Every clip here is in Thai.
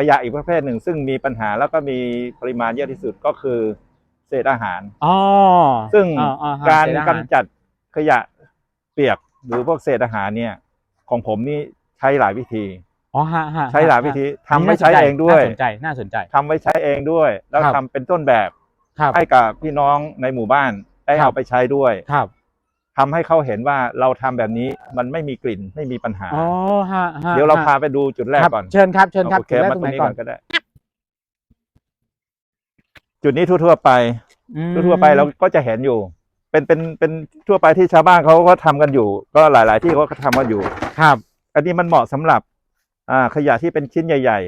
ขยะอีกประเภทหนึ่ง ซึ่งมีปัญหาแล้วก็มีปริมาณเยอะที่สุดก็คือเศษอาหาร อ๋อซึ่งอ่อ่ฮะการเศษอหกำจัดขยะเปียกหรือพวกเศษอาหารเนี่ย ของผมนี่ใช้หลายวิธี อ๋อฮะฮะใช้หลายฮะวิธีฮะทำไว้ใช้เองด้วย น่าสนใจน่าสนใจ ทำไว้ใช้เองด้วย แล้วครับ ทำเป็นต้นแบบครับ ให้กับพี่น้องในหมู่บ้านได้ครับ เอาไปใช้ด้วย ครับ ทำให้เขาเห็นว่าเราทำแบบนี้มันไม่มีกลิ่นไม่มีปัญหาอ๋อฮะฮะเดี๋ยวเราฮะพาไปดูจุดแรกครับก่อน เชิญครับ เชิญครับโอเคจุดแรกมาตรตรงงไหนนี้ก่ก่ออนนก็ได้ จุดนี้ทั่วๆไปอืมทั่วๆไปเราก็จะเห็นอยู่ เป็นเป็นเป็นทั่วไปที่ชาวบ้านเขาก็ทำกันอยู่ ก็หลาย ๆ ที่เขาก็ทำกันอยู่ ครับ อันนี้มันเหมาะสำหรับ อ่า ขยะที่เป็นชิ้นใหญ่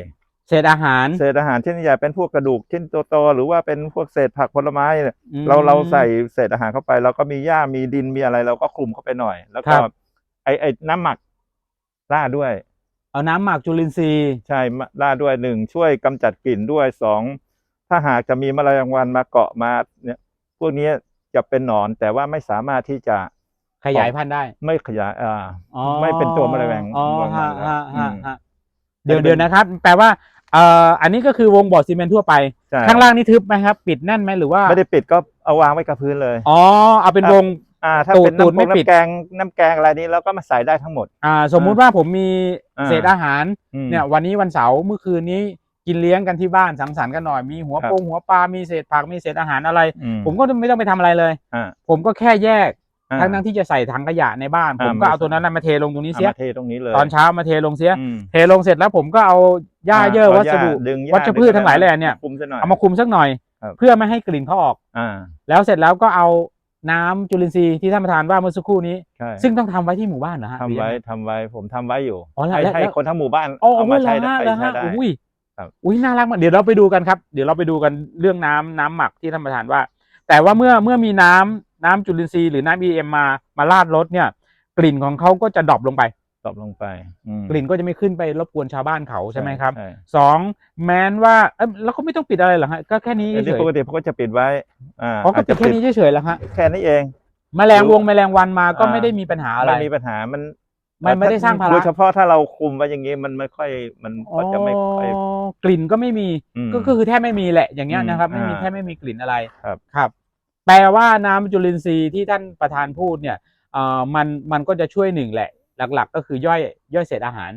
เศษอาหารๆเศษอาหารชิ้นใหญ่ๆเป็นพวกกระดูกชิ้นโตๆหรือว่าเป็นพวกเศษผักผลไม้เนี่ยอืม เราเราใส่เศษอาหารเข้าไป เราก็มีหญ้ามีดินมีอะไร เราก็คลุมเข้าไปหน่อย แล้วก็ครับ ไอไอน้ำหมักราดด้วย เอาน้ำหมักจุลินทรีย์ ใช่มาราดด้วยหนึ่งช่วยกำจัดกลิ่นด้วยสองถ้าหากจะมีแมลงวันมาเกาะมาเนี่ยพวกนี้จะเป็นหนอนแต่ว่าไม่สามารถที่จะขยายพันธุ์ได้ไม่ขยายอ่า อ๋อไม่เป็นตัวแมลงอ๋อวันฮะแล้วฮะอืฮะมฮะเดี๋ยวมันจะเป็น เดี๋ยวนะครับ แปลว่า เอ่ออันนี้ก็คือวงบ่อซีเมนต์ทั่วไป ใช่ข้างล่างนี่ทึบไหมครับ ปิดแน่นไหมหรือว่า ไม่ได้ปิดก็เอาวางไว้กับพื้นเลย อ๋อ เอาเป็นวง อ่า ถ้าตูดเป็นตูดน้ำไม่ปงปิด น้ำแกงน้ำแกงอะไรนี้เราก็มาใส่ได้ทั้งหมด อ่าสมมุติว่าผมมีอ่า เศษอาหาร อืม เนี่ยวันนี้วันเสาร์เมื่อคืนนี้กินเลี้ยงกันที่บ้านสังสรรค์กันหน่อยมีหัวครับ ปงหัวปลา มีเศษผักมีเศษอาหารอะไร อืผมก็ไม่ต้องไปทำอะไรเลย อ่าผมก็แค่แยกอ่า ทั้งทั้งที่จะใส่ถังขยะในบ้านอ่าผมก็เอาไม่ตัวนั้นนะมาเทลงตรงนี้เอาเสียมาเทตรงนี้เลยตอนเช้ามาเทลงเสียอืมเทลงเสร็จแล้วผมก็เอาหญ้าเยื่อวัสดุาดึงหญ้าวัชพืชทั้งหลายแหล่เนี่ยคุมซะหน่อยเอามาคุมสักหน่อยครับเพื่อไม่ให้กลิ่นเขาออกอ่าแล้วเสร็จแล้วก็เอาน้ำจุลินทรีย์ที่ท่านประธานว่าเมื่อสักครู่นี้ใช่ซึ่งต้องทำไว้ที่หมู่บ้านเหรอฮะทำหรือยังไว้งทำไว้ผมทำไว้อยู่อ๋อแล้วให้แล้วให้แล้วคนทั้งหมู่บ้านโอ้เอาโหมาเหรใช้อได้ฮะไปเหรอใช้ฮะได้อุ้ยครับอุ้ยน่ารักมากเดี๋ยวเราไปดูกันครับ เดี๋ยวเราไปดูกันเรื่องน้ำน้ำหมักที่ท่านประธานว่า แต่ว่าเมื่อเมื่อมีน้ำ น้ำจุลินทรีย์หรือน้ำ EM มามาราดรถเนี่ย กลิ่นของเขาก็จะดรอปลงไปตอบลงไปอืมกลิ่นก็จะไม่ขึ้นไปรบกวนชาวบ้านเขาใช่ไหมครับใช่สองแม้นว่าเอ้ยแล้วเขาไม่ต้องปิดอะไรเหรอฮะก็แค่นี้อันเฉนี้ยปกติเขาก็จะปิดไว้อ่าๆอ๋อก็อาจปิจะดแค่นี้เฉยๆแล้วฮะแค่นี้เองแมลงวงแมลงวันมาก็อ่าไม่ได้มีปัญหาอะไรไม่มีปัญหามันไม่ไม่ได้สร้างภาระโดยเฉพาะถ้าเราคุมไว้อย่างนี้มันไม่ค่อยมันก็จะไม่ค่อยอ๋อกลิ่นก็ไม่มีอืมก็ก็คือแทบไม่มีแหละอย่างเงี้ยอืมนะครับ ไม่มีอ่าแทบไม่มีกลิ่นอะไรครับครับ แปลว่าน้ำจุลินทรีย์ที่ท่านประธานพูดเนี่ยเอ่อมันมันก็จะช่วยหนึ่งแหละ หลัก ๆ ก็คือย่อยย่อยเศษอาหาร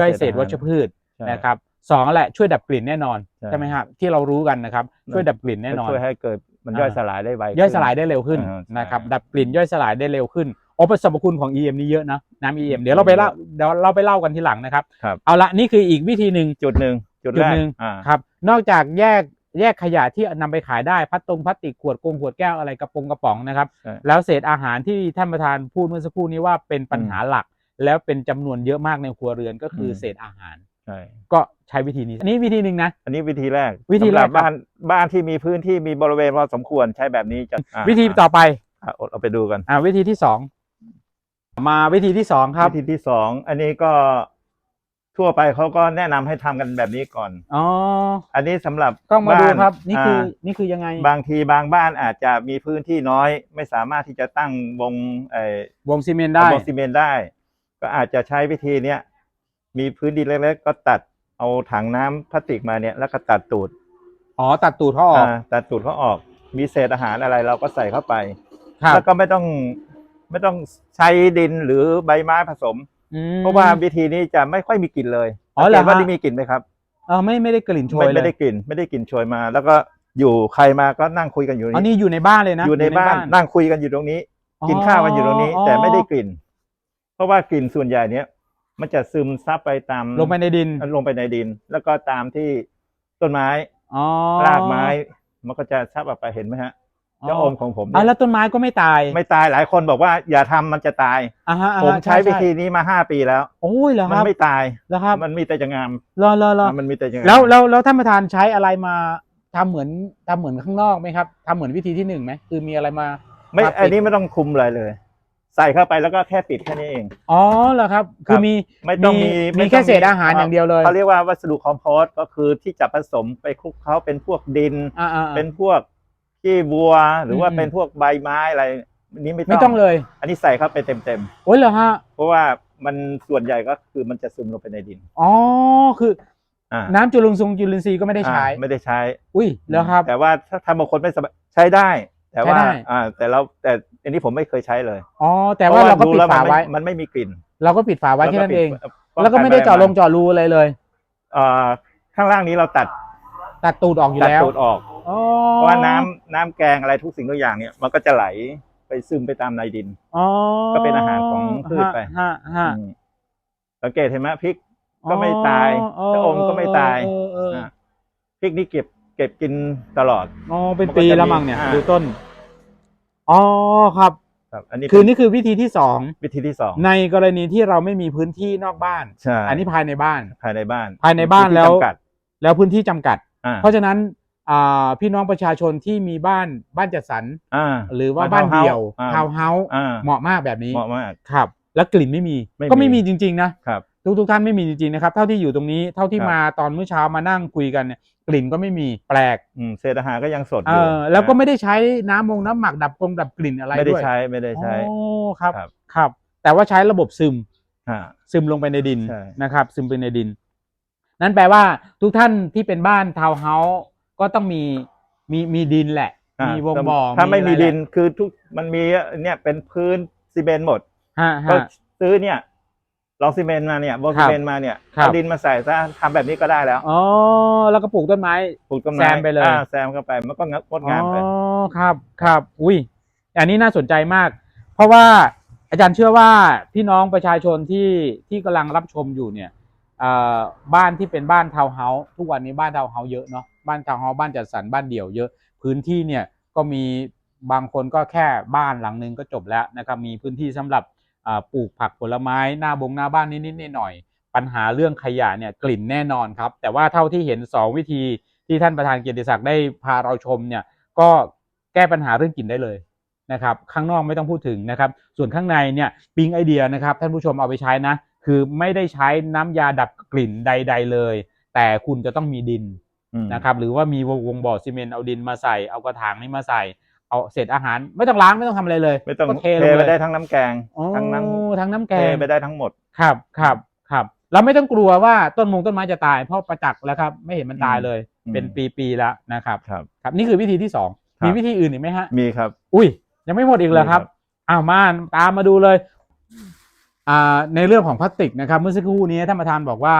ย่อยเศษวัชพืชใช่นะครับสองแหละช่วยดับกลิ่นแน่นอนใช่ใช่ไหมครับที่เรารู้กันนะครับช่วยดับกลิ่นแน่นอนช่วยให้เกิดมันอ่าย่อยสลายได้ไวย่อยขึ้นสลายได้เร็วขึ้นอ่าใช่นะครับดับกลิ่นย่อยสลายได้เร็วขึ้นโอ้ประสรรพคุณของ EM นี่เยอะนะน้ำ EM เดี๋ยวเราไปเล่าเดี๋ยวเราไปเล่ากันทีหลังนะครับครับเอาละนี่คืออีกวิธีหนึ่งจุดหนึ่งจุดจุดแรกหนึ่งอ่าครับ นอกจากแยก แยกขยะที่นำไปขายได้พลาสตรงพลาสติกขวดกงขวดแก้วอะไรกระปงกระป๋องนะครับใช่แล้วเศษอาหารที่ท่านประธานพูดเมื่อสักครู่นี้ว่าเป็นปัญหาหลัก แล้วเป็นจำนวนเยอะมากในครัวเรือนก็คืออมเศษอาหารใช่ก็ใช้วิธีนี้ อันนี้วิธีหนึ่งนะ อันนี้วิธีแรก วิธีแรกสำหบบ้านบ้านที่มีพื้นที่มีบริเวณพอสมควรใช้แบบนี้จะอ่าวิธีต่อไปอ่าเอาไปดูกันอ่าวิธีที่สองมาวิธีที่สองครับ วิธีที่สองอันนี้ก็ ทั่วไปเขาก็แนะนำให้ทำกันแบบนี้ก่อน อ๋อ อันนี้สำหรับต้องมาดูบ้นครับ นี่คืออ่านี่คือยังไง บางทีบางบ้านอาจจะมีพื้นที่น้อย ไม่สามารถที่จะตั้งวงเอ่อวงซีเมนต์ได้ วงซีเมนต์ได้ ก็อาจจะใช้วิธีเนี้ยมีพื้นที่เล็กๆก็ตัดเอาถังน้ำพลาสติกมาเนี่ยแล้วก็ตัดตูดอ๋อ ตัดตูดเขาออกอ่าตัดตูดเขาออก มีเศษอาหารอะไรเราก็ใส่เข้าไป ครับ แล้วก็ไม่ต้องไม่ต้องใช้ดินหรือใบไม้ผสมอืม เพราะว่าวิธีนี้จะไม่ค่อยมีกลิ่นเลยอ๋อเหรอสังกตว่าฮะนี่มีกลิ่นไหมครับเออไม่ไม่ได้กลิ่นโชไม่ยเลไม่ได้ยกลิ่นไม่ได้กลิ่นโชยมา แล้วก็อยู่ใครมาก็นั่งคุยกันอยู่อันนี่นี้อยู่ในบ้านเลยนะอยู่ในบ้านนั่งคุยกันอยู่ตรงนี้ กินข้าวกันอยู่ตรงนี้ แต่ไม่ได้กลิ่น เพราะว่ากลิ่นส่วนใหญ่เนี้ยมันจะซึมซับไปตามลงไปในดินลงไปในดิน แล้วก็ตามที่ต้นไม้อ๋อรากไม้มันก็จะซับออกไปเห็นไหมฮะเจ้าอมของผมอะเนี่ยแล้วต้นไม้ก็ไม่ตาย ไม่ตายหลายคนบอกว่าอย่าทำมันจะตายอ่าฮะอ่าผมฮะใช้วิธีนี้มาห้าปีแล้ว โอ้ยเหรอคมันรับไม่ตายแล้วครับมันมีแต่จะงามรอรอรอมันมีแต่จะงามแล้วแล้วแล้วท่านประธานใช้อะไรมาทำเหมือนทำเหมือนข้างนอกไหมครับทำเหมือนวิธีที่หนึ่งไหมคือมีอะไรมา ไม่มาปิดอันนี้ไม่ต้องคุมอะไรเลย ใส่เข้าไปแล้วก็แค่ปิดแค่นี้เอง อ๋อเหรอครับครับคือมีไม่ต้องมีมีไต้องแค่เศษอาหารอย่างเดียวเลยเขาเรียกว่าวัสดุคอมโพสต์ก็คือที่จะผสมไปคลุกเคล้าเป็นพวกดินอ่าอ่าอ่าเป็นพวก ขี้วัวหรือว่าอืมเป็นพวกใบไม้อะไรอันนี้ไม่ไม่ต้องเลย อันนี้ใส่เข้าไปเต็มโอ้ยเหรอฮะๆเพราะว่ามันส่วนใหญ่ก็คือมันจะซึมลงไปในดิน อ๋อ คืออ่าน้ำจุลินทรีย์จุลินทรีย์ก็ไม่ได้ใช้อ่าไม่ได้ใช้ อุ้ยแล้วครับ แต่ว่าถ้าถ้าบางคนไม่สบายใช้ได้ แต่ว่าใช้ได้อ่า แต่เราแต่อันนี้ผมไม่เคยใช้เลย อ๋อ แต่ว่าเราก็พะปิดแล้วฝามันม่ไว้ มันไม่มีกลิ่น เราก็ปิดฝาไว้แค่นั้นเองป้แล้วก็ไม่ได้เจาะลงเจาะรูอะไรเลยเอ่อข้างล่างนี้เราตัด ตัดตูดออกอยู่ตัดแล้วตูดออกอ๋อ เพราะว่าน้ำน้ำแกงอะไรทุกสิ่งทุกอย่างเนี่ยมันก็จะไหลไปซึมไปตามในดิน อ๋อก็เป็นอาหารของพืชไป ฮะฮะอืมสังเกตเห็นไหมพริก ก็ไม่ตายอ๋อชะอมก็ไม่ตาย เออเออเอออะพริกนี่เก็บเก็บกินตลอด อ๋อเป็นมันก็ปีจะแล้วมีมั้งเนี่ยอ่าดูต้น อ๋อครับ ครับ อันนี้คือเป็นนี่คือวิธีที่สองวิธีที่สองในกรณีที่เราไม่มีพื้นที่นอกบ้าน ใช่อันนี้ภายในบ้าน ภายในบ้านภายในบ้านพื้ที่แล้วจำกัดแล้วพื้นที่จำกัด อ่าเพราะฉะนั้นอ่า พี่น้องประชาชนที่มีบ้านบ้านจัดสรรอ่าหรือว่าบ้าบ้านนทาวน์เดี่ยวอ่าทาวน์เฮาส์อ่าเหมาะมากแบบนี้เหมาะมากครับ แล้วกลิ่นไม่มีไม่มีก็ไม่มีจริง ๆ นะครับทุกทุกท่านไม่มีจริงๆนะครับ เท่าที่อยู่ตรงนี้เท่าที่ครับมาตอนเมื่อเช้ามานั่งคุยกันเนี่ยกลิ่นก็ไม่มีแปลกอืมเศษอาหารก็ยังสดอเอยู่อแล้วก็ไม่ได้ใช้น้ำมงน้ำหมักดับกรงดับกลิ่นอะไรไม่ได้ด้วยใช้ไม่ได้ใช้โอ้ครับครับครับ แต่ว่าใช้ระบบซึมอ่าซึมลงไปในดินใช่นะครับ ซึมไปในดิน นั่นแปลว่าทุกท่านที่เป็นบ้านทาวน์เฮาส์ ก็ต้องมีมีมีดินแหละ อ่ามีวงบ่อถ้าไม่มีอะรดินคือทุกมันมีเนี่ยเป็นพื้นซีเมนต์หมด ฮะก็ฮะ ซื้อเนี่ยลองซีเมนต์มาเนี่ยบอลครัซีบเมนต์มาเนี่ยครับ เอาดินมาใส่ซะทำแบบนี้ก็ได้แล้วอ๋อแล้วก็ปลูกต้นไม้ ปลูกต้นแซไม้มไปเลย อ่าแซมเข้าไปมันก็งดงดงามไป อ๋อครับครับอุ้ยอันนี้น่าสนใจมาก เพราะว่าอาจารย์เชื่อว่าพี่น้องประชาชนที่ที่กำลังรับชมอยู่เนี่ยเอ่อ บ้านที่เป็นบ้านทาวน์เฮาส์ทุกวันนี้บ้านทาวน์เฮาส์เยอะเนาะบ้านทาวน์เฮาส์บ้านจัดสรรบ้านเดี่ยวเยอะ พื้นที่เนี่ยก็มีบางคนก็แค่บ้านหลังนึงก็จบแล้วนะครับมีพื้นที่สำหรับปลูกผักผลไม้หน้าบงหน้าบ้านนิดๆหน่อยๆปัญหาเรื่องขยะเนี่ยกลิ่นแน่นอนครับ แต่ว่าเท่าที่เห็นสองวิธีที่ท่านประธานเกียรติศักดิ์ได้พาเราชมเนี่ยก็แก้ปัญหาเรื่องกลิ่นได้เลยนะครับข้างนอกไม่ต้องพูดถึงนะครับ ส่วนข้างในเนี่ยปิงไอเดียนะครับท่านผู้ชมเอาไปใช้นะ คือไม่ได้ใช้น้ำยาดับกลิ่นใด ๆเลย แต่คุณจะต้องมีดินอืมนะครับ หรือว่ามีวงวงบ่อซีเมนต์เอาดินมาใส่เอากระถางนี้มาใส่เอาเศษอาหารไม่ต้องล้างไม่ต้องทำอะไรเลย ไม่ต้องก็เทเทลงไปเลยได้ทั้งน้ำแกงอ๋อทั้งน้ำทั้งน้ำแกเทงไปได้ทั้งหมดครับครับครับเราไม่ต้องกลัวว่าต้นมงต้นไม้จะตายเพราะประจักษ์แล้วครับ ไม่เห็นมันตายเลยอืมเป็นปีๆแล้วนะครับครับครับ นี่คือวิธีที่สองครับมีวิธีอื่นอีกไหมฮะมีครับ อุ้ยยังไม่หมดอีกเหรอครับมีครับอ้าวมาตามมาดูเลยอ่า ในเรื่องของพลาสติกนะครับเมื่อสักครู่นี้ท่านประธานบอกว่า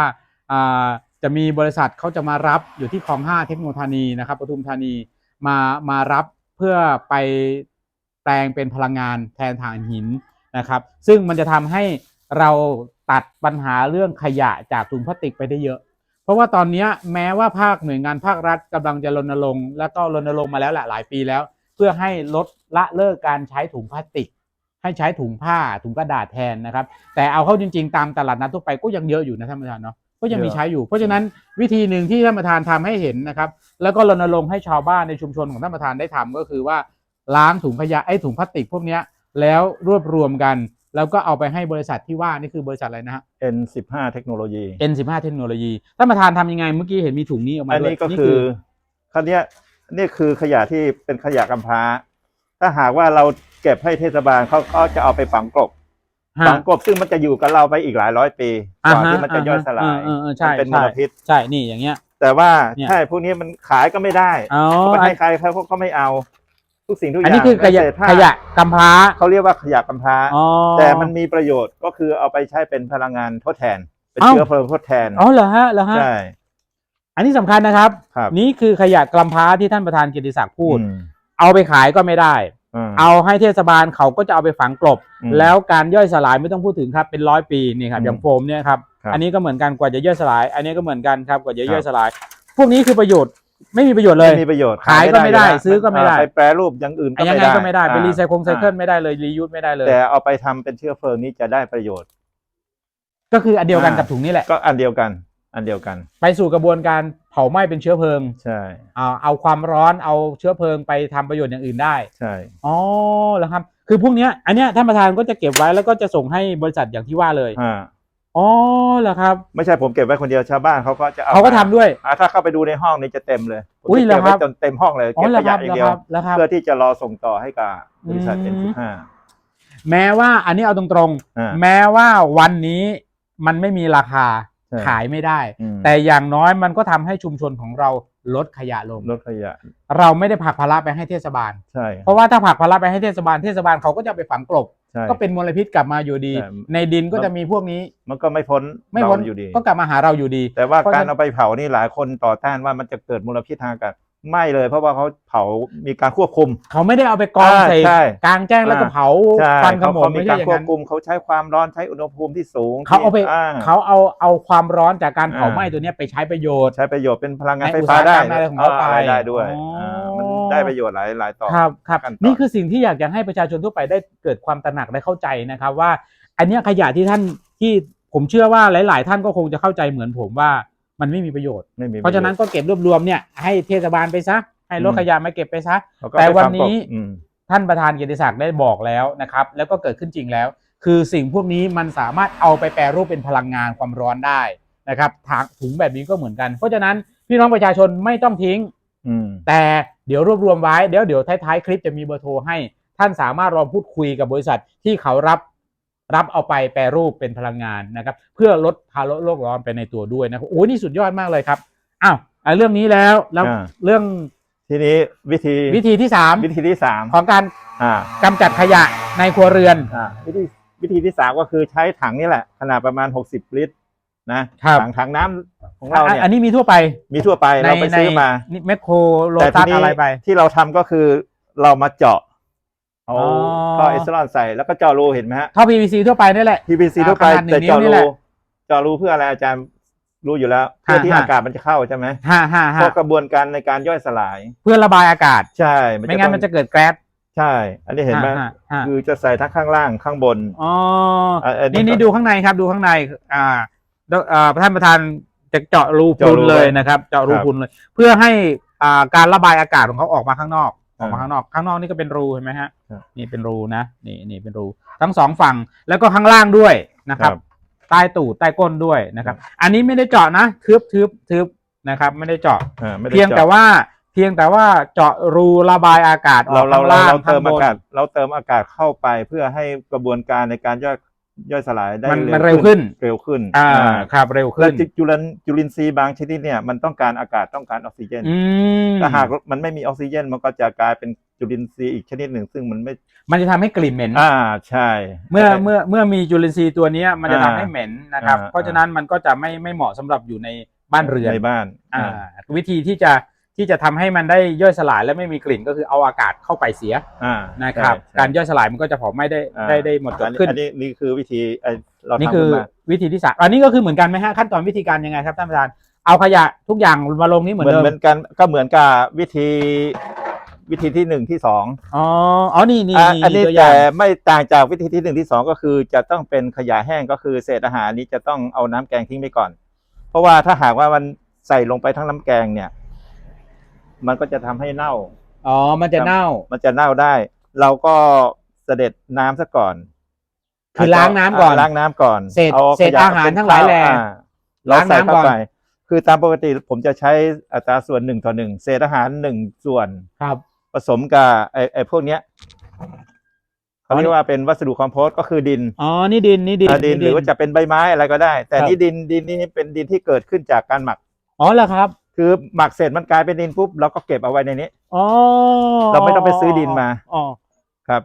จะมีบริษัทเขาจะมารับอยู่ที่คลองห้าเทคโนธานีนะครับปทุมธานีมามารับเพื่อไปแปลงเป็นพลังงานแทนถ่านหินนะครับ ซึ่งมันจะทำให้เราตัดปัญหาเรื่องขยะจากถุงพลาสติกไปได้เยอะ เพราะว่าตอนนี้แม้ว่าภาคหน่วยงานภาครัฐกำลังจะรณรงค์และก็รณรงค์มาแล้วแหละหลายปีแล้ว เพื่อให้ลดละเลิกการใช้ถุงพลาสติก ให้ใช้ถุงผ้าถุงกระดาษแทนนะครับ แต่เอาเข้าจริง ๆ ตามตลาดนัดทั่วไปก็ยังเยอะอยู่นะท่านประธานเนาะก็ยังมีเยอะใช้อยู่ เพราะฉะนั้นวิธีหนึ่งที่ท่านประธานทำให้เห็นนะครับ แล้วก็รณรงค์ให้ชาวบ้านในชุมชนของท่านประธานได้ทำก็คือว่าล้างถุงขยะไอ้ถุงพลาสติกพวกเนี้ยแล้วรวบรวมกัน แล้วก็เอาไปให้บริษัทที่ว่านี่คือบริษัทอะไรนะฮะ N15 เทคโนโลยี N15 เทคโนโลยีท่านประธานทำยังไงเมื่อกี้เห็นมีถุงนี้ออกมาอันด้วยนี้ก็คือคราวเนี้ยนี่คือขยะที่เป็นขยะกำพร้า ถ้าหากว่าเราเก็บให้เทศบาลเขาก็จะเอาไปฝังกลบฮะ ฝังกลบซึ่งมันจะอยู่กับเราไปอีกหลายร้อยปีก่อนอ่าฮะที่มันจะย่อยสลายเออเออเออใช่ มันเป็นมใช่ลพิษ ใช่ นี่อย่างเงี้ย แต่ว่าเนี่ย ใช่พวกนี้มันขายก็ไม่ได้อ๋อเขาไปอัให้นใครเขาก็ไม่เอา ทุกสิ่งทุกออันย่างนี้คือขยะแต่ถ้าขยะกำพร้าเขาเรียกว่าขยะกำพร้า อ๋อ แต่มันมีประโยชน์ก็คือเอาไปใช้เป็นพลังงานทดแทน เป็นเอ้า เชื้อเพลิงทดแทนอ๋อเหรอฮะเหรอฮะ ใช่อันนี้สำคัญนะครับ ครับนี่คือขยะกำพร้าที่ท่านประธานกิติศักดิ์พูด อืม เอาไปขายก็ไม่ได้มเอาให้เทศบาลเขาก็จะเอาไปฝังกลบอืมแล้วการย่อยสลายไม่ต้องพูดถึงครับเป็นร้อยปีนี่ครับอืมอย่างโฟมเนี่ยครับครับอันนี้ก็เหมือนกันกว่าจะย่อยสลาย อันนี้ก็เหมือนกันครับกว่าจะย่อยครับสลาย พวกนี้คือประโยชน์ไม่มีประโยชน์เลยไม่มีประโยชน์ขายก็ไม่ได้ยู่แล้วซื้อก็ไม่ได้เไปแปรรูปอย่างอื่นก็ยังไงก็ไม่ได้ไปอ่ารีไซเคิลไซเคิลไม่ได้เลยรียูสไม่ได้เลย แต่เอาไปทำเป็นเชื้อเพลิงนี้จะได้ประโยชน์ ก็คืออันเดียวกันอ่ากับถุงนี้แหละก็อันเดียวกัน อันเดียวกัน ไปสู่กระบวนการเผาไหม้เป็นเชื้อเพลิงใช่เอาเอาความร้อนเอาเชื้อเพลิงไปทำประโยชน์อย่างอื่นได้ ใช่อ๋อแล้วครับ คือพวกเนี้ยอันเนี้ยท่านประธานก็จะเก็บไว้แล้วก็จะส่งให้บริษัทอย่างที่ว่าเลยอ่าอ๋อเหรอครับ ไม่ใช่ผมเก็บไว้คนเดียวชาวบ้านเขาก็จะเอาเขาก็ทำมด้วยอ่าถ้าเข้าไปดูในห้องนี้จะเต็มเลยผมอุ้ยจะเหรอเก็บไว้ครับจนเต็มห้องเลยอ๋อเก็บเหรขอคยะรับอย่างเหรอเดียควรับแล้วครับเพื่อที่จะรอส่งต่อให้กับบริษัทอืม N15 แม้ว่าอันนี้เอาตรงอ่าๆแม้ว่าวันนี้มันไม่มีราคาใช่ ขายไม่ได้อืมแต่อย่างน้อยมันก็ทำให้ชุมชนของเราลดขยะลงลดขยะ เราไม่ได้ผลักภาระไปให้เทศบาลใช่เพราะว่าถ้าผลักภาระไปให้เทศบาลเทศบาลเขาก็จะไปฝังกลบใช่ก็เป็นมลพิษกลับมาอยู่ดีใช่ในดินก็จะมีพวกนี้ มันก็ไม่พ้นไม่พ้นเราอยู่ดี ก็กลับมาหาเราอยู่ดี แต่ว่าเพราะฉะกานั้รนเอาไปเผานี่หลายคนต่อต้านว่ามันจะเกิดมลพิษทางอากาศ ไม่เลย เพราะว่าเขาเผามีการควบคุม เขาไม่ได้เอาไปกองอ่าใส่ใช่ กลางแจ้งแล้วก็อ่าเผาใช่ควันขเขาโมงเขามีไม่กาใช่รอย่างควบนั้น คุมเขาใช้ความร้อนใช้อุณหภูมิที่สูงเขาเอาไป ที่เขาเอาเอาความร้อนจากการเผาอ่าไหม้ตัวเนี้ยไปใช้ประโยชน์ ใช้ประโยชน์เป็นพลังงานในไฟฟ้าได้อุตสาหกรรมอะไรของเขาไปอ่ได้ด้วยอ๋ออ่ามันได้ประโยชน์หลายหลายต่อ ครับครับขั้นตอน นี่คือสิ่งที่อยากจะให้ประชาชนทั่วไปได้เกิดความตระหนักได้เข้าใจนะครับ ว่า อันเนี้ยขยะที่ท่านที่ผมเชื่อว่าหลาย ๆ ท่านก็คงจะเข้าใจเหมือนผมว่า มันไม่มีประโยชน์ ไม่มีเพราะฉะนั้นก็เก็บรวบรวมเนี่ยให้เทศบาลไปซะ ให้รถอืมขยะมาเก็บไปซะเขาก็แต่ไปวันทำนี้กฎอืมท่านประธานเกียรติศักดิ์ได้บอกแล้วนะครับ แล้วก็เกิดขึ้นจริงแล้ว คือสิ่งพวกนี้มันสามารถเอาไปแปรรูปเป็นพลังงานความร้อนได้นะครับถางถุงแบบนี้ก็เหมือนกัน เพราะฉะนั้นพี่น้องประชาชนไม่ต้องทิ้งอืมแต่เดี๋ยวรวบรวมไว้เดี๋ยวเดี๋ยวท้ายๆคลิปจะมีเบอร์โทรให้ ท่านสามารถรอพูดคุยกับบริษัทที่เขารับ รับเอาไปแปรรูปเป็นพลังงานนะครับ เพื่อลดภาวะโลกร้อนไปในตัวด้วยนะครับโอ้ยนี่สุดยอดมากเลยครับอ้าวอะเรื่องนี้แล้วแล้วอ่าเรื่องทีนี้วิธีวิธีที่สามวิธีที่สามของการอ่ากำจัดขยะในครัวเรือนอ่าวิธีวิธีที่สามก็คือใช้ถังนี่แหละ ขนาดประมาณหกสิบลิตรนะครับถังถังน้ำของเราอะเนี่ยอันนี้มีทั่วไปมีทั่วไปเราไปซื้อมานี่แมคโครโลแต่ตัทีสนี้อะไรไป ที่เราทำก็คือเรามาเจาะ เอาอ๋อท่อเอสลอนใส่แล้วก็เจาะรูเห็นไหมฮะ ท่อ PVC ทั่วไปนี่แหละ PVC อ่าทั่วไปขนาดหนึ่งแต่นิ้วเจาะนี่รูแหละเจาะรูเพื่ออะไรอาจารย์รู้อยู่แล้ว เพื่อที่ฮะ อากาศมันจะเข้าใช่ไหมฮ่าฮ่าเพฮ่าราะกระบวนการในการย่อยสลาย เพื่อระบายอากาศ ใช่ไม่งั้นมันจะต้องเกิดแก๊สใช่ อันนี้เห็นไหมฮ่าฮ่าคือจะใส่ทั้งข้างล่างข้างบนอ๋อ อะอันี่นี่ก็ ดูข้างในครับดูข้างในอ่าแล้วอ่าท่านประธานจะเจาะรูพรุเจาะนรูเลยไว้นะครับ เจาะรูครับ พรุนเลย เพื่อให้อ่าการระบายอากาศของเขาออกมาข้างนอก ออ่าอกมาข้างนอกข้างนอกนี่ก็เป็นรูเห็นไหมฮะครับนี่เป็นรูนะนี่นี่เป็นรู ทั้งสองฝั่งแล้วก็ข้างล่างด้วยนะครับ ใต้ตูดใต้ก้นด้วยนะครับ อันนี้ไม่ได้เจาะนะทึบทึบทึบนะครับ ไม่ได้เจาะอ่าไม่ได้เพียงแต่จาะว่าเพียงแต่ว่าเจาะรูระบายอากาศออเรากเราข้างเราล่างเราเติมข้งบอานกาศ เราเติมอากาศเข้าไปเพื่อให้กระบวนการในการย่อย ย่อยสลายได้มันมันเร็วขึ้น เร็วขึ้น อ่าอ่าครับเร็วแล้ขึ้วนจุลินจุลินทรีย์บางชนิดเนี่ยมันต้องการอากาศต้องการออกซิเจนอืมถ้าหากมันไม่มีออกซิเจน มันก็จะกลายเป็นจุลินทรีย์อีกชนิดหนึ่ง ซึ่งมันไม่ มันจะทำให้กลิ่นเหม็น อ่าใช่ เมื่อเมื่อเมื่อมีจุลินทรีย์ตัวเนี้ยมันจะทำอ่าให้เหม็นนะครับอ่าเพราะฉะนั้นมันก็จะไม่ไม่เหมาะสำหรับอยู่ในบ้านเรือนในบ้าน อ่าอ่าวิธีที่จะ ที่จะทำให้มันได้ย่อยสลายและไม่มีกลิ่นก็คือเอาอากาศเข้าไปเสียอ่านะครับใช่การย่อยสลายมันก็จะเผาไหม้ได้อ่าได้ได้หมดจดขึ้นอันนี้นี่คือวิธีไอเรานี่ทำคืขึ้อนมาวิธีที่สามอันนี้ก็คือเหมือนกันไหมฮะขั้นตอนวิธีการยังไงครับท่านประธานเอาขยะทุกอย่างมาลงนี้เหมือนเหมือนเดิมเหมือนกันก็เหมือนกับวิธีวิธีที่หนึ่งที่สองอ๋ออ๋อนี่นี่อะนี่อันนี้ตัวอแต่ย่างไม่ต่างจากวิธีที่หนึ่งที่สองก็คือ จะต้องเป็นขยะแห้งก็คือเศษอาหารนี้จะต้องเอาน้ำแกงทิ้งไปก่อน เพราะว่าถ้าหากว่ามันใส่ลงไปทั้งน้ำแกงเนี่ย มันก็จะทำให้เน่า อ๋อ มันจะเน่า มันจะเน่าได้ เราก็เสด็จน้ำซะก่อนคือล้างน้ำก่อนล้างน้ำก่อนเศษเอาเศษขยะอาหารเป็นทั้งหลายแหล่อ่เราล้างใส่น้ำเข้าก่อน ไป คือตามปกติผมจะใช้อัตราส่วนหนึ่งต่อหนึ่งเศษอาหารหนึ่งส่วน ครับ ผสมกับไอ้ไอ้พวกเนี้ยเขาอ๋อเรียกว่าเป็นวัสดุคอมโพสต์ก็คือดินอ๋อ นี่ดิน นี่ดินอ่าดินหรือว่าจะเป็นใบไม้อะไรก็ได้ แต่ครับนี่ดินดินนี่เป็นดินที่เกิดขึ้นจากการหมัก อ๋อเหรอครับ คือหมักเสร็จมันกลายเป็นดินปุ๊บเราก็เก็บเอาไว้ในนี้อ๋อเราไม่ต้องไปซื้อดินมาอ๋อครับ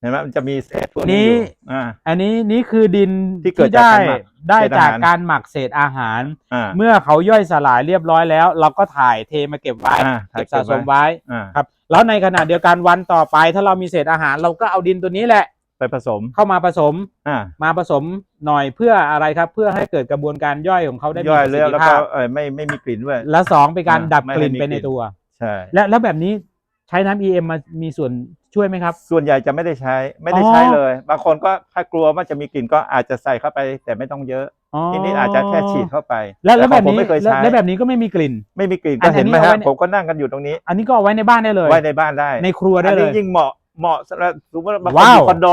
เห็นไหมมันจะมีเศษพวกนี่นี้อยู่อ่า อันนี้นี่คือดินที่เกิดจากได้การหมักได้เศษอาจากหารการหมักเศษอาหาร อ่า เมื่อเขาย่อยสลายเรียบร้อยแล้ว เราก็ถ่ายเทมาเก็บไว้อ่าถ่ายเก็บสะสมเก็บไว้ ไว้อ่า ครับ แล้วในขณะเดียวกันวันต่อไป ถ้าเรามีเศษอาหาร เราก็เอาดินตัวนี้แหละ ไปผสม เข้ามาผสม อ่า มาผสมหน่อยเพื่ออะไรครับ เพื่อให้เกิดกระบวนการย่อยของเขาได้มีย่อยประสิแล้ทวธิแล้วภาก็พเออไม่ไม่มีกลิ่นด้วย และสองเป็นการอ่าดับไม่กลิ่นให้มีไปในกลิ่น ตัว ใช่ และแล้วแบบนี้ใช้น้ำ EM มามีส่วนช่วยไหมครับ ส่วนใหญ่จะไม่ได้ใช้ ไม่ได้อ๋อใช้เลย บางคนก็ถ้ากลัวว่าจะมีกลิ่นก็อาจจะใส่เข้าไป แต่ไม่ต้องเยอะอ๋อทีนี้อาจจะแค่ฉีดเข้าไปแล้วแล้วต่แบของบผมนี้ไม่เคยแล้วใช้แล้วแบบนี้ก็ไม่มีกลิ่น ไม่มีกลิ่นอัก็นเห็นไหมอันนี้ฮะเอาไว้ใน ผมก็นั่งกันอยู่ตรงนี้ อันนี้ก็เอาไว้ในบ้านได้เลย ไว้ในบ้านได้ในครัวได้อันเลนี้ย ยิ่งเหมาะ เหมาะสำหรับสมมติว่าบางคนว้าวอยู่คอนโด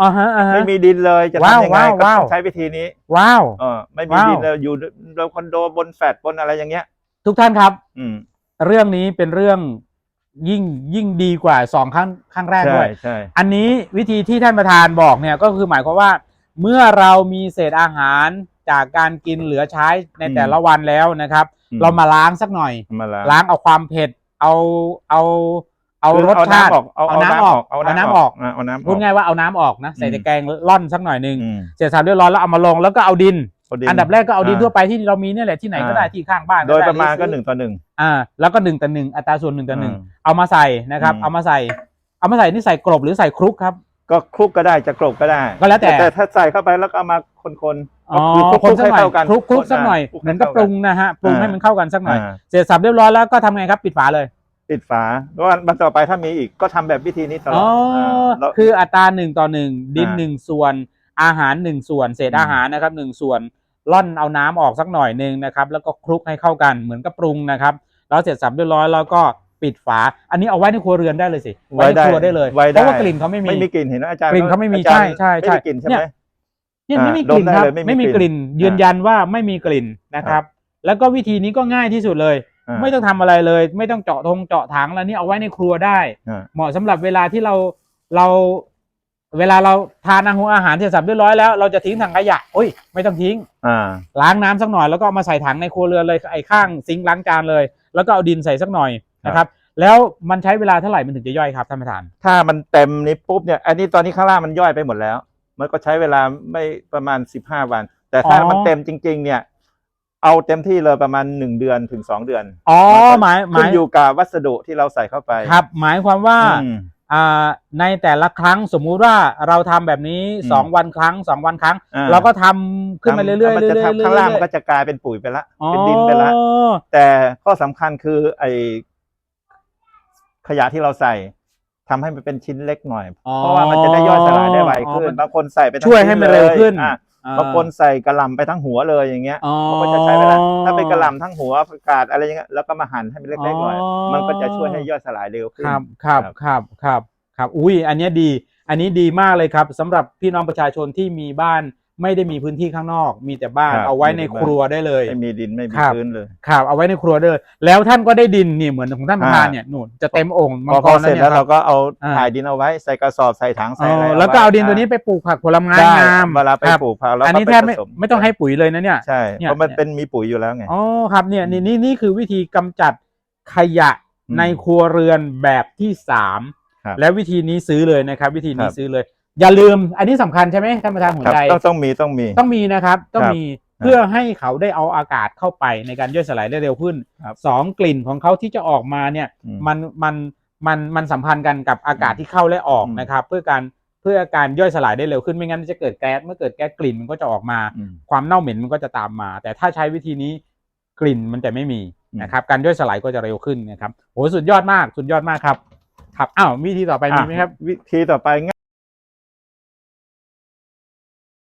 อ่าฮะอ่าฮะ ไม่มีดินเลยจะว้าวทำยังไงว้าวก็ว้าว ต้องใช้วิธีนี้ว้าว เออไม่มีว้าว ดินเลยอยู่ในคอนโดบนแฟลตบนอะไรอย่างเงี้ย ทุกท่านครับ อืมเรื่องนี้เป็นเรื่องยิ่งยิ่งดีกว่าสองครั้งครั้งแรกใช่ด้วย ใช่อันนี้วิธีที่ท่านประธานบอกเนี่ยก็คือหมายความว่า เมื่อเรามีเศษอาหารจากการกินเหลือใช้ในอืมแต่ละวันแล้วนะครับ อืมเรามาล้างสักหน่อย มาล้าง ล้างเอาความเผ็ด เอาเอา เอาคือรสชาติเอาน้ำออกเอาเอาน้ำออกเอาเอาน้ำน้ำออออกกอะเอาน้ำออกพูดง่ายว่าเอาน้ำออกนะใส่อืมในแกงร่อนสักหน่อยหนึงอืมเสร็จสับเรียบร้อยแล้วเอามาลงแล้วก็เอาดินเอาดิอันดับแรกก็เอาดินอ่ทั่วไปที่เรามีเนี่ยแหละที่ไหนก็อ่าได้ที่ข้างบ้านโดยไประมาณก็ซื้อหนึ่งต่อหนึ่งอ่าแล้วก็หนึ่งต่อหนึ่งอัตราส่วนหนึ่งต่อหนึ่งอ่าเอามาใส่นะครับอืมเอามาใส่ เอามาใส่นี่ใส่กรบหรือใส่คลุกครับก็คลุกก็ได้จะกรบก็ได้ ก็แล้วแต่แต่ถ้าใส่เข้าไปแล้วก็เอามาคนๆอ๋อก็คือคลุกคนสักให้หน่อยเข้ากันคลุกคลุกสักหน่อยคลุเหมือนกับปรุงนะฮะปรุงให้มันเข้ากันสักหน่อยอ่าเสร็จสับเรียบร้อยแล้วก็ทำไงครับปิดฝาเลย ปิดฝาแล้ววันต่อไปถ้ามีอีกก็ทำแบบวิธีนี้ตลอ๋ออดาแล้วคืออัตราหนึ่งต่อหนึ่งดินอ่าหนึ่งส่วน อาหารหนึ่งส่วน เศษอืมอาหารนะครับหนึ่งส่วนร่อนเอาน้ำออกสักหน่อยหนึ่งนะครับ แล้วก็คลุกให้เข้ากันเหมือนกับปรุงนะครับแล้วเสร็จสับเรียบร้อยแล้วก็ปิดฝา อันนี้เอาไว้ในครัวเรือนได้เลยสิ ไว้ในครัวได้เลยไว้เพได้ราะว่ากลิ่นเขาไม่มีไม่มีกลิ่นเห็นไหมอาจารย์กลิ่นเขาไม่มีอจรย์ใช่ใช่ไม่มีกลิ่นใช่ใช่ไหมเนี่ยไม่มีอ่ากลิ่นดมได้ครับเลยไม่มีไม่มีกกลิ่ลิ่นนยืนยันว่าไม่มีกลิ่นนะครับ แล้วก็วิธีนี้ก็ง่ายที่สุดเลยอ่า ไม่ต้องทำอะไรเลย ไม่ต้องเจาะทงเจาะถังแล้วนี่เอาไว้ในครัวได้อ่าเหมาะสำหรับเวลาที่เราเราเวลาเราทานอาหารอาหารเสร็จสับเรียบร้อยแล้วเราจะทิ้งถังขยะโอ้ยไม่ต้องทิ้งอ่าล้างน้ำสักหน่อยแล้วก็เอามาใส่ถังในครัวเรือนเลยไอ้ข้างซิงค์ล้างจานเลย แล้วก็เอาดินใส่สักหน่อยนะครับ แล้วมันใช้เวลาเท่าไหร่มันถึงจะย่อยครับท่านประธาน ถ้ามันเต็มนี้ปุ๊บเนี่ยอันนี้ตอนนี้ข้างล่างมันย่อยไปหมดแล้ว มันก็ใช้เวลาไม่ประมาณสิบห้าวัน แต่ถ้าอ๋อมันเต็มจริง ๆ เนี่ย เอาเต็มที่เลยประมาณหนึ่งเดือนถึงสองเดือนอ๋อมันก็หมายหขึ้มานยอยู่กับวัสดุที่เราใส่เข้าไปครับ หมายความว่าอืม อ่าในแต่ละครั้งสมมุติว่าเราทำแบบนี้อืมสองวันครั้งสองวันครั้ง อ่า เราก็ทำขึ้นมาเรื่อยๆเรื่อยๆมันจะเรื่อยทำๆข้างล่างมันก็จะกลายเป็นปุ๋ยไปละอ๋อเป็นดินไปละแต่ข้อสำคัญคือไอขยะที่เราใส่ทำให้มันเป็นชิ้นเล็กหน่อย อ๋อเพราะว่ามันจะได้ย่อยสลายได้ไวขึ้น อ๋อมันบางคนใส่ไปทั้งช่วยให้มันเร็วขึ้นอะอ่า บางคนใส่กระหล่ำไปทั้งหัวเลยอย่างเงี้ยอ๋อมันก็จะใช้เวลาถ้าเป็นกระหล่ำทั้งหัวผักกาดอะไรอย่างเงี้ยแล้วก็มาหั่นให้มันเล็กๆหน่อยอ๋อมันก็จะช่วยให้ย่อยสลายเร็วขึ้นครับครับครับครับครับครับอุ้ยอันเนี้ยดี อันนี้ดีมากเลยครับสำหรับพี่น้องประชาชนที่มีบ้าน ไม่ได้มีพื้นที่ข้างนอก มีแต่บ้านครับเอาไว้มีในแต่บ้าน ครัวได้เลย ไม่มีดินไม่มีครับ พื้นเลย ครับเอาไว้ในครัวได้เลย แล้วท่านก็ได้ดินนี่เหมือนของท่านประธานอ่า เนี่ยหนุนจะเต็มโองค์มัพงอกพอรเสร็จนี่ยแล้วคเราบก็เอาอ่า ถ่ายดินเอาไว้ใส่กระสอบใส่ถังใส่อะไรอ๋อไแล้วก็เอาดินตัวนี้ไปปลูกผักผลไม้ได้งามเวลาไปครับปลูกผักแล้วอันนี้ก็แทไปบไม่ผสไม่ต้องให้ปุ๋ยเลยนะเนี่ย ใช่เนี่ย เพราะมันเป็นมีปุ๋ยอยู่แล้วไง อ๋อครับเนี่ยนี่นี่นี่คือวิธีกำจัดขยะอืมในครัวเรือนแบบที่สามครับแล้ววิธีนี้ซื้อเลยนะครับ วิธีนี้ครับ ซื้อเลย อย่าลืมอันนี้สำคัญใช่ไหมท่านประธานหัวครับใจ ต้องต้องมีต้องมี ต้องมีนะครับต้องครับมีเพื่อให้เขาได้เอาอากาศเข้าไปในการย่อยสลายได้เร็วขึ้นครับสองกลิ่นของเขาที่จะออกมาเนี่ยอืมมันมันมันมันสัมพันธ์กันกับอากาศที่เข้าและออกอืม นะครับ เพื่อการเพื่อการย่อยสลายได้เร็วขึ้นไม่งั้นมันจะเกิดแก๊สเมื่อเกิดแก๊สกลิ่นมันก็จะออกมา อืม ความเน่าเหม็นมันก็จะตามมา แต่ถ้าใช้วิธีนี้กลิ่นมันจะไม่มีอืม นะครับการย่อยสลายก็จะเร็วขึ้นนะครับโหสุดยอดมากสุดยอดมากครับครับอ้าววิธีต่อไปมีไหมครับ วิธีต่อไป